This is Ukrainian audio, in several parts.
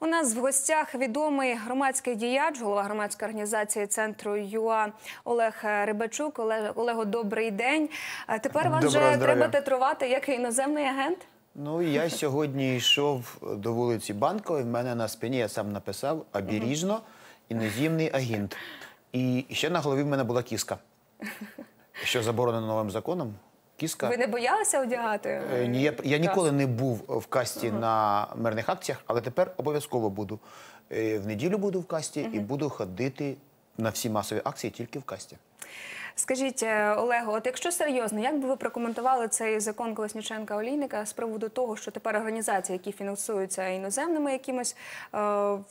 У нас в гостях відомий громадський діяч, голова громадської організації центру ЮА Олег Рибачук. Олег, Олего, добрий день. Тепер Доброго вже треба титрувати як іноземний агент. Ну, я сьогодні йшов до вулиці Банкової. В мене на спині я сам написав обережно іноземний агент. І ще на голові в мене була кіска. Що заборонено новим законом. Кіска. Ви не боялися одягати? Е, ні, я, я ніколи не був в касті на мирних акціях, але тепер обов'язково буду. Е, В неділю буду в касті і буду ходити на всі масові акції тільки в касті. Скажіть, е, Олего, от якщо серйозно, як би ви прокоментували цей закон Колесніченка Олійника з приводу того, що тепер організації, які фінансуються іноземними якимось е,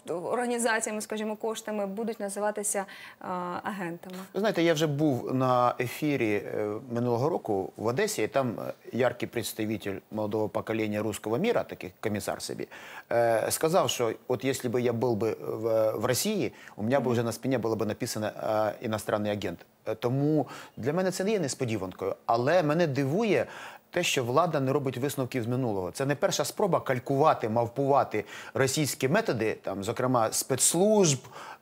організаціями, скажімо, коштами, будуть називатися е, агентами? Ви знаєте, я вже був на ефірі е, минулого року в Одесі, і там е, яркий представитель молодого покоління русского мира, такий комісар собі, е, сказав, що от якщо б я був би в, в Росії, у мене б вже на спині було б написано іностранний агент. Е, Тому для мене це не є несподіванкою, але мене дивує. Те, що влада не робить висновків з минулого, це не перша спроба калькувати, мавпувати російські методи, там, зокрема, спецслужб,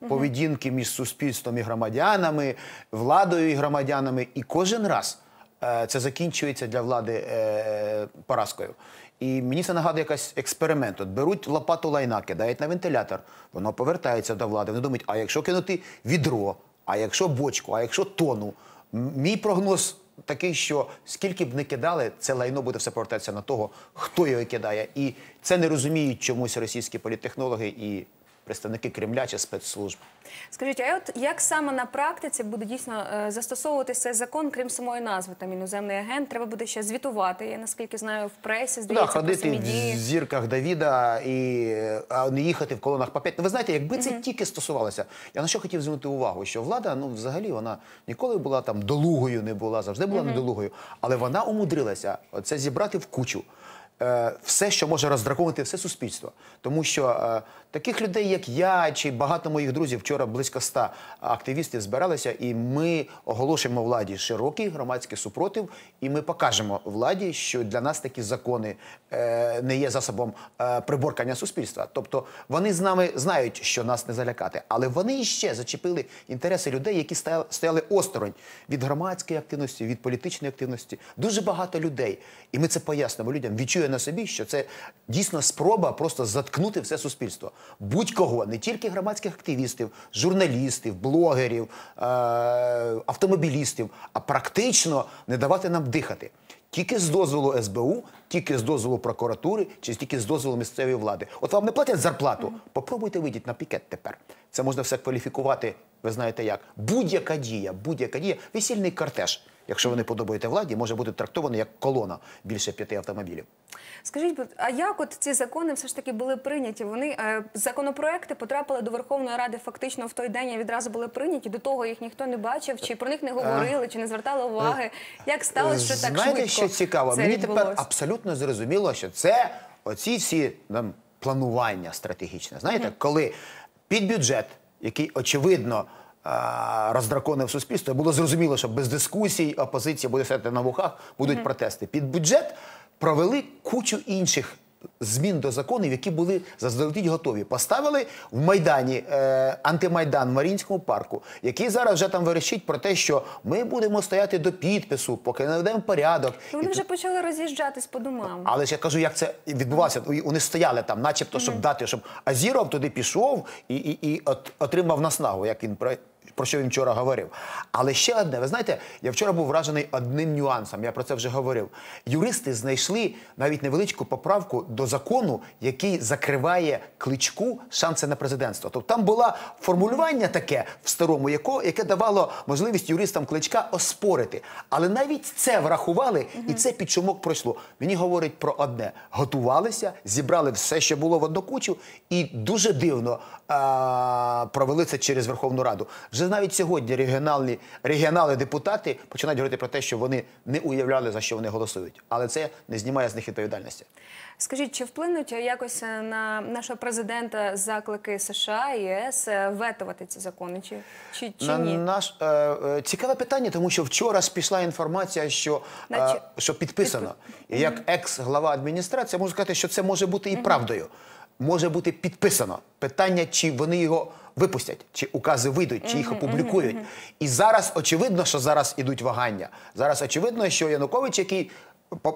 поведінки між суспільством і громадянами, владою і громадянами. І кожен раз е, це закінчується для влади е, поразкою. І мені це нагадує якийсь експеримент. От беруть лопату лайна, кидають на вентилятор, воно повертається до влади. Вони думають, а якщо кинути відро, а якщо бочку, а якщо тону. Мій прогноз такий, що скільки б не кидали, це лайно буде все повертатися на того, хто його кидає. І це не розуміють чомусь російські політтехнологи і представники Кремля чи спецслужб. Скажіть, а от як саме на практиці буде дійсно е, застосовуватися цей закон, крім самої назви, там іноземний агент, треба буде ще звітувати. Я наскільки знаю, в пресі Да, здається про ходити самі в зірках Давіда і а не їхати в колонах по п'ять. Ну, ви знаєте, якби це тільки стосувалося, я на що хотів звернути увагу, що влада, ну взагалі, вона ніколи була там долугою, не була, завжди була недолугою, але вона умудрилася це зібрати в кучу. Е, Все, що може роздраконити все суспільство, тому що е, таких людей, як я, чи багато моїх друзів, вчора близько ста активістів збиралися, і ми оголошуємо владі широкий громадський супротив, і ми покажемо владі, що для нас такі закони е, не є засобом е, приборкання суспільства. Тобто вони з нами знають, що нас не залякати, але вони іще зачепили інтереси людей, які стояли, стояли осторонь від громадської активності, від політичної активності. Дуже багато людей, і ми це пояснимо людям. Відчує на собі, що це дійсно спроба просто заткнути все суспільство. Будь-кого, не тільки громадських активістів, журналістів, блогерів, е, автомобілістів, а практично не давати нам дихати. Тільки з дозволу СБУ, тільки з дозволу прокуратури, чи тільки з дозволу місцевої влади. От вам не платять зарплату. Попробуйте вийдіть на пікет тепер. Це можна все кваліфікувати. Ви знаєте як? Будь-яка дія, будь-яка дія, весільний кортеж. Якщо ви не подобаєте владі, може бути трактований як колона більше п'яти автомобілів. Скажіть, а як от ці закони все ж таки були прийняті? Вони е, законопроекти потрапили до Верховної Ради фактично в той день і відразу були прийняті. До того їх ніхто не бачив, чи про них не говорили, чи не звертали уваги. Як сталося, що так Е, Знаєте, швидко що цікаво? це Мені тепер абсолютно зрозуміло, що це оці всі планування стратегічне. Знаєте, коли під бюджет, який очевидно. Роздраконив суспільство, було зрозуміло, що без дискусій опозиція буде сидіти на вухах, будуть протести. Під бюджет провели кучу інших змін до законів, які були заздалегідь готові. Поставили в Майдані е, антимайдан в Марінському парку, який зараз вже там верещить про те, що ми будемо стояти до підпису, поки не наведемо порядок. Вони І вже почали роз'їжджатись по домам. але ж я кажу, як це відбувалося. Вони стояли там, начебто, щоб дати, щоб Азіров туди пішов і, і, і от, отримав наснагу, як він про. Що він вчора говорив. Але ще одне, ви знаєте, я вчора був вражений одним нюансом, я про це вже говорив. Юристи знайшли навіть невеличку поправку до закону, який закриває кличку шанси на президентство. Тобто там було формулювання таке в старому, яко, яке давало можливість юристам кличка оспорити. Але навіть це врахували, і це під шумок пройшло. Мені говорить про одне: готувалися, зібрали все, що було в одну кучу, і дуже дивно а, провели це через Верховну Раду. Вже навіть сьогодні регіональні регіонали депутати починають говорити про те, що вони не уявляли за що вони голосують, але це не знімає з них відповідальності. Скажіть, чи вплинуть якось на нашого президента заклики США і ЄС е, ветувати ці закони? Чи, чи, чи На ні? наш е, е, цікаве питання, тому що вчора ж пішла інформація, що, е, що підписано. І як екс-глава адміністрації, можу сказати, що це може бути і правдою. Може бути підписано. Питання, чи вони його випустять, чи укази вийдуть, чи їх опублікують. І зараз очевидно, що зараз ідуть вагання. Зараз очевидно, що Янукович, який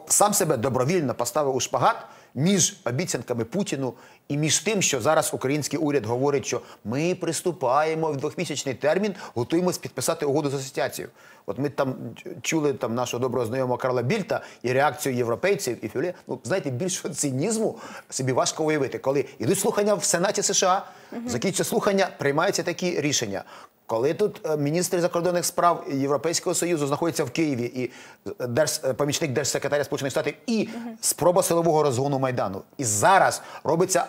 сам себе добровільно поставив у шпагат між обіцянками Путіну і між тим, що зараз український уряд говорить, що ми приступаємо в двохмісячний термін, готуємось підписати угоду з асоціацією. От ми там чули там нашого доброго знайомого Карла Більта і реакцію європейців і фюле. Ну знаєте, більшого цинізму собі важко уявити, коли йдуть слухання в Сенаті США, закінчуються слухання, приймаються такі рішення. Коли тут е, міністр закордонних справ Європейського союзу знаходиться в Києві і е, держ, е, помічник держсекретаря Сполучених Штатів, і спроба силового розгону майдану, і зараз робиться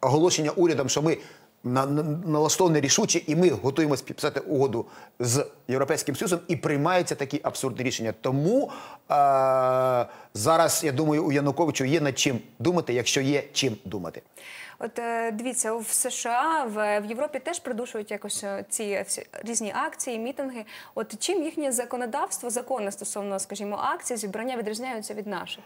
оголошення урядом, що ми на, на, налаштовані рішуче, і ми готуємося підписати угоду з Європейським Союзом, і приймаються такі абсурдні рішення. Тому е, зараз я думаю, у Януковичу є над чим думати, якщо є чим думати. От е, дивіться, в США в, в Європі теж придушують якось е, ці всі різні акції, мітинги. От чим їхнє законодавство, закони стосовно, скажімо, акцій, зібрання відрізняються від наших?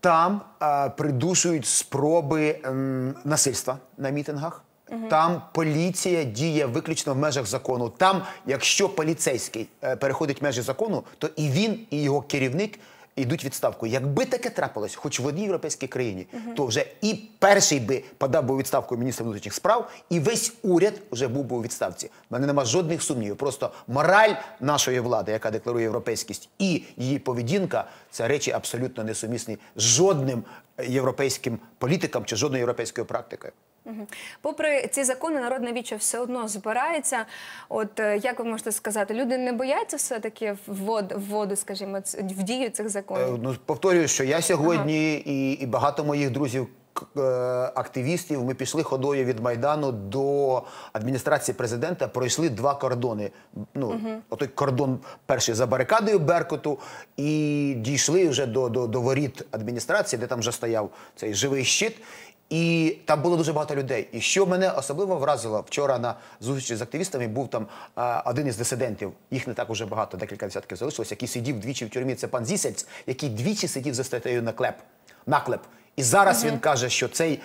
Там е, придушують спроби ем, насильства на мітингах. Там поліція діє виключно в межах закону. Там, якщо поліцейський е, переходить межі закону, то і він, і його керівник йдуть відставку. Якби таке трапилось, хоч в одній європейській країні, то вже і перший би подав би відставку міністр внутрішніх справ, і весь уряд вже був би у відставці. У мене нема жодних сумнівів. Просто мораль нашої влади, яка декларує європейськість, і її поведінка це речі абсолютно несумісні з жодним е, європейським політиком чи жодною європейською практикою. Попри ці закони, народне віче все одно збирається. От е, як ви можете сказати, люди не бояться все-таки ввод, вводу, скажімо, в дію цих Е, законів? Ну, повторюю, що я сьогодні і, і багато моїх друзів. е, Активістів, ми пішли ходою від майдану до адміністрації президента. Пройшли два кордони. Ну отой кордон перший за барикадою Беркуту, і дійшли вже до, до, до воріт адміністрації, де там вже стояв цей живий щит. І там було дуже багато людей. І що мене особливо вразило вчора на зустрічі з активістами, був там а, один із дисидентів. Їх не так уже багато, декілька десятків залишилось, який сидів двічі в тюрмі. Це пан Зісельц, який двічі сидів за статтею наклеп. Наклеп. І зараз він каже, що цей,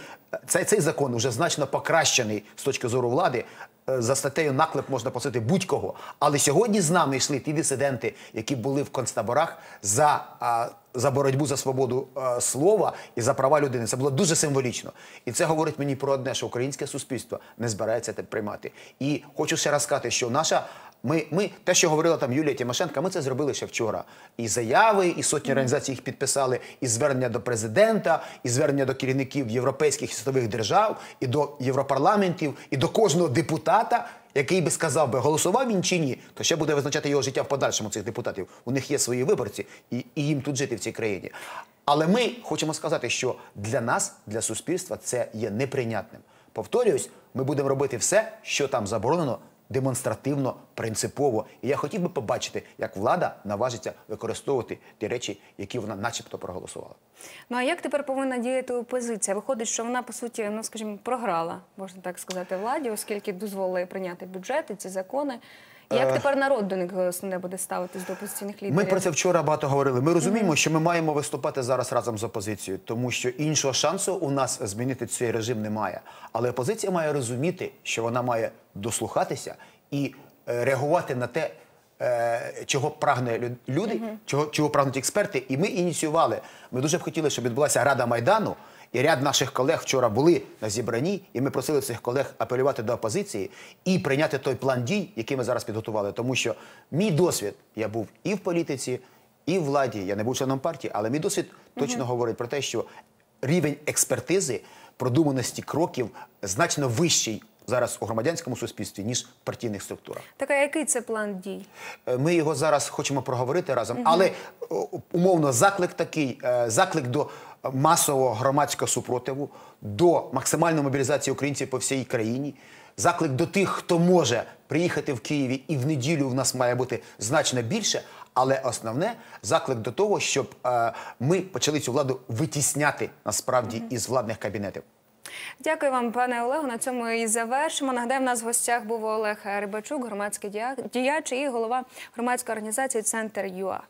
цей, цей закон вже значно покращений з точки зору влади. Е, За статтею наклеп можна посити будь-кого. Але сьогодні з нами йшли ті дисиденти, які були в концтаборах за, а, за боротьбу за свободу е, слова і за права людини. Це було дуже символічно. І це говорить мені про одне, що українське суспільство не збирається це приймати. І хочу ще раз сказати, що наша. Ми, ми те, що говорила там Юлія Тимошенко, ми це зробили ще вчора. І заяви, і сотні організацій їх підписали, і звернення до президента, і звернення до керівників європейських світових держав, і до європарламентів, і до кожного депутата, який би сказав би, голосував він чи ні, то ще буде визначати його життя в подальшому цих депутатів. У них є свої виборці, і, і їм тут жити в цій країні. Але ми хочемо сказати, що для нас, для суспільства, це є неприйнятним. Повторююсь, ми будемо робити все, що там заборонено, демонстративно, принципово. І я хотів би побачити, як влада наважиться використовувати ті речі, які вона, начебто, проголосувала. Ну а як тепер повинна діяти опозиція? Виходить, що вона по суті, ну скажімо, програла, можна так сказати, владі, оскільки дозволили прийняти бюджети, ці закони. Як тепер народ до них основне буде ставитись до опозиційних лідерів? Ми про це вчора багато говорили. Ми розуміємо, що ми маємо виступати зараз разом з опозицією, тому що іншого шансу у нас змінити цей режим немає. Але опозиція має розуміти, що вона має дослухатися і е, реагувати на те, е, чого прагне лю- люди, чого, чого прагнуть експерти. І ми ініціювали. Ми дуже б хотіли, щоб відбулася Рада Майдану. І ряд наших колег вчора були на зібранні, і ми просили цих колег апелювати до опозиції і прийняти той план дій, який ми зараз підготували. Тому що мій досвід, я був і в політиці, і в владі. Я не був членом партії, але мій досвід точно говорить про те, що рівень експертизи, продуманості кроків значно вищий зараз у громадянському суспільстві, ніж в партійних структурах. Так, а який це план дій? Е, Ми його зараз хочемо проговорити разом, але умовно заклик такий: е, заклик до масового громадського супротиву, до максимальної мобілізації українців по всій країні. Заклик до тих, хто може приїхати в Києві, і в неділю в нас має бути значно більше. Але основне заклик до того, щоб е, ми почали цю владу витісняти насправді із владних кабінетів. Дякую вам, пане Олегу. На цьому і завершимо. Нагадаю, в нас в гостях був Олег Рибачук, громадський діяч і голова громадської організації Центр ЮА.